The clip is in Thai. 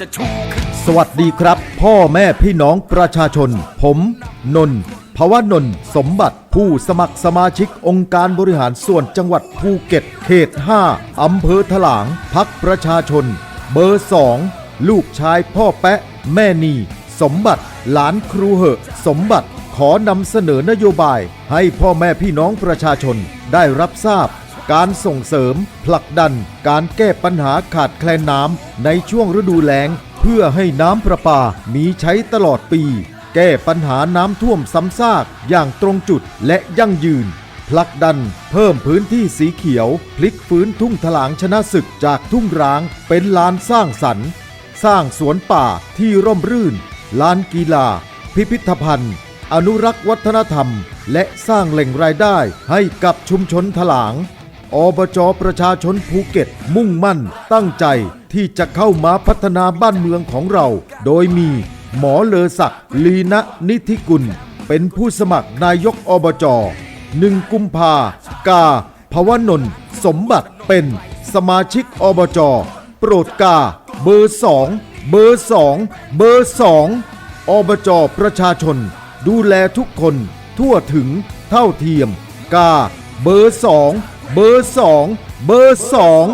จะชูขึ้นสวัสดีครับ พ่อแม่พี่น้องประชาชน ผมนนท์ภวนนท์สมบัติผู้สมัครสมาชิกองค์การบริหารส่วนจังหวัดภูเก็ต เขต 5 อำเภอถลาง พักประชาชน เบอร์ 2 ลูกชายพ่อแปะ แม่นี สมบัติ หลานครูเหอะ สมบัติขอนำเสนอนโยบาย ให้พ่อแม่พี่น้องประชาชนได้รับทราบ การส่งเสริม ผลักดัน การแก้ปัญหาขาดแคลนน้ำในช่วงฤดูแล้ง เพื่อให้น้ำประปามีใช้ตลอดปี แก้ปัญหาน้ำท่วมซ้ำซากอย่างตรงจุดและยั่งยืน ผลักดัน เพิ่มพื้นที่สีเขียว พลิกฟื้นทุ่งถลางชนะศึกจากทุ่งร้างเป็นลานสร้างสรรค์ สร้างสวนป่าที่ร่มรื่น ลานกีฬา พิพิธภัณฑ์อนุรักษ์วัฒนธรรม และสร้างแหล่งรายได้ให้กับชุมชนถลาง อบจประชาชนภูเก็ต มุ่งมั่น ตั้งใจที่จะเข้ามาพัฒนาบ้านเมืองของเรา โดยมีหมอเลอศักดิ์ลีนะนิธิกุล เป็นผู้สมัครนายกอบจหนึ่งกุมภากาภวนนสมบัติเป็นสมาชิกอบจโปรดกา เบอร์สองเบอร์สองเบอร์สองอบจประชาชน ดูแลทุกคน ทั่วถึงเท่าเทียม กา เบอร์สอง เบอร์สองเบอร์สอง